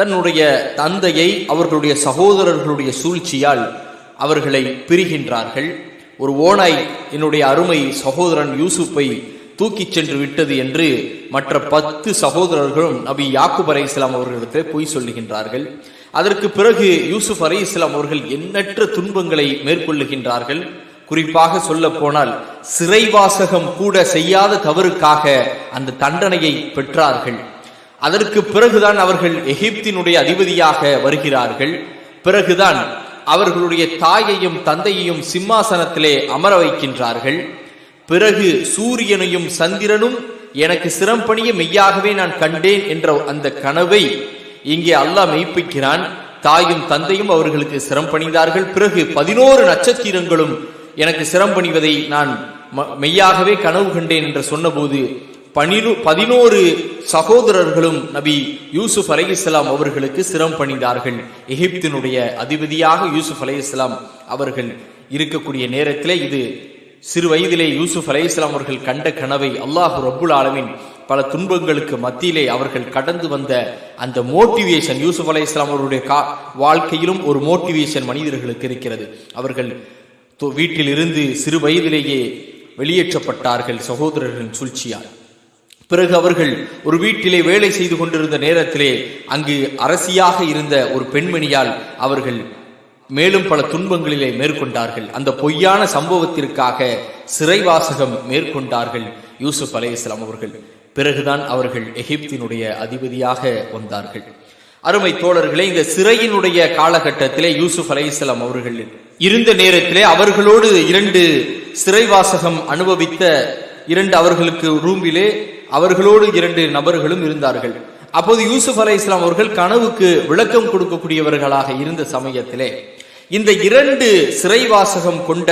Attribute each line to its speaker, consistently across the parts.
Speaker 1: தன்னுடைய தந்தையை அவர்களுடைய சகோதரர்களுடைய சூழ்ச்சியால் அவர்களை பிரிகின்றார்கள். ஒரு ஓனாய் என்னுடைய அருமை சகோதரன் யூசுப்பை தூக்கிச் சென்று விட்டது என்று மற்ற பத்து சகோதரர்களும் நபி யாக்குப் அலை இஸ்லாம் அவர்களுக்கு பொய் சொல்லுகின்றார்கள். அதற்கு பிறகு யூசுப் அலை இஸ்லாம் அவர்கள் எண்ணற்ற துன்பங்களை மேற்கொள்ளுகின்றார்கள். குறிப்பாக சொல்ல போனால் சிறைவாசகம் கூட செய்யாத தவறுக்காக அந்த தண்டனையை பெற்றார்கள். அதற்கு பிறகுதான் அவர்கள் எகிப்தினுடைய அதிபதியாக வருகிறார்கள். பிறகுதான் அவர்களுடைய தாயையும் தந்தையையும் சிம்மாசனத்திலே அமர வைக்கின்றார்கள். பிறகு சூரியனையும் சந்திரனும் எனக்கு சிரம்பணிய மெய்யாகவே நான் கண்டேன் என்ற அந்த கனவை இங்கே அல்லாஹ் மெய்ப்பிக்கிறான். தாயும் தந்தையும் அவர்களுக்கு சிரம்பணிந்தார்கள். பிறகு பதினோரு நட்சத்திரங்களும் எனக்கு சிரம்பணிவதை நான் ம- மெய்யாகவே கனவு கண்டேன் என்று சொன்னபோது பனிரு பதினோரு சகோதரர்களும் நபி யூசுப் அலைஹிஸ்ஸலாம் அவர்களுக்கு சிரம் பணிந்தார்கள். எகிப்தினுடைய அதிபதியாக யூசுப் அலைஹிஸ்ஸலாம் அவர்கள் இருக்கக்கூடிய நேரத்திலே இது சிறு வயதிலே யூசுப் அலைஹிஸ்ஸலாம் அவர்கள் கண்ட கனவை அல்லாஹ் ரபுல் ஆலமின் பல துன்பங்களுக்கு மத்தியிலே அவர்கள் கடந்து வந்த அந்த மோட்டிவேஷன் யூசுப் அலைஹிஸ்ஸலாம் அவருடைய கா வாழ்க்கையிலும் ஒரு மோட்டிவேஷன் மனிதர்களுக்கு இருக்கிறது. அவர்கள் வீட்டில் இருந்து சிறு வயதிலேயே வெளியேற்றப்பட்டார்கள் சகோதரர்களின் சூழ்ச்சியால். பிறகு அவர்கள் ஒரு வீட்டிலே வேலை செய்து கொண்டிருந்த நேரத்திலே அங்கு அரசியாக இருந்த ஒரு பெண்மணியால் அவர்கள் மேலும் பல துன்பங்களிலே மேற்கொண்டார்கள். அந்த பொய்யான சம்பவத்திற்காக சிறைவாசகம் மேற்கொண்டார்கள் யூசுப் அலைஹிஸ்ஸலாம் அவர்கள். பிறகுதான் அவர்கள் எகிப்தினுடைய அதிபதியாக வந்தார்கள். அருமை தோழர்களே இந்த சிறையினுடைய காலகட்டத்திலே யூசுப் அலையாம் அவர்கள் இருந்த நேரத்திலே அவர்களோடு இரண்டு சிறைவாசகம் அனுபவித்த இரண்டு அவர்களுக்கு ரூம்பிலே அவர்களோடு இரண்டு நபர்களும் இருந்தார்கள். அப்போது யூசுப் அலை இஸ்லாம் அவர்கள் கனவுக்கு விளக்கம் கொடுக்கக்கூடியவர்களாக இருந்த சமயத்திலே இந்த இரண்டு சிறைவாசகம் கொண்ட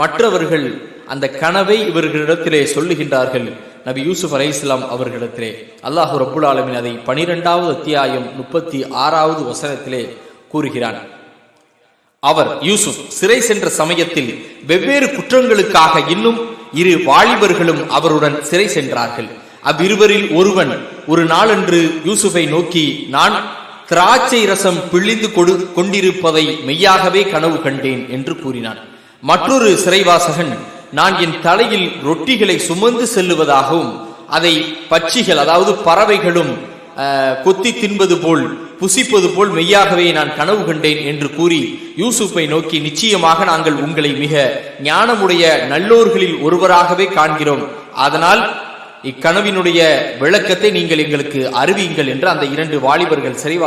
Speaker 1: மற்றவர்கள் அந்த கனவை இவர்களிடத்திலே சொல்லுகின்றார்கள். நபி யூசுப் அலை இஸ்லாம் அவர்களிடத்திலே அல்லாஹு ரபுல் ஆலமின் அதை பனிரெண்டாவது அத்தியாயம் முப்பத்தி ஆறாவது வசனத்திலே கூறுகிறான். அவர் யூசுப் சிறை சென்ற சமயத்தில் வெவ்வேறு குற்றங்களுக்காக இன்னும் இரு வாலிபர்களும் அவருடன் சிறை சென்றார்கள். அவ்விருவரில் ஒருவன் ஒரு நாளன்று யூசுஃபை நோக்கி நான் திராட்சை ரசம் பிழிந்து கொடு கொண்டிருப்பதை மெய்யாகவே கனவு கண்டேன் என்று கூறினான். மற்றொரு சிறைவாசகன் நான் என் தலையில் ரொட்டிகளை சுமந்து செல்லுவதாகவும் அதை பட்சிகள் அதாவது பறவைகளும் கொத்தி தின்பது போல் புசிப்பது போல் மெய்யாகவே நான் கனவு கண்டேன் என்று கூறி யூசுப்பை நோக்கி நிச்சயமாக நாங்கள் உங்களை மிக ஞானமுடைய நல்லோர்களில் ஒருவராகவே காண்கிறோம். அதனால் இக்கனவினுடைய விளக்கத்தை நீங்கள் எங்களுக்கு அறிவியுங்கள் என்று அந்த இரண்டு வாலிபர்கள் சரிவா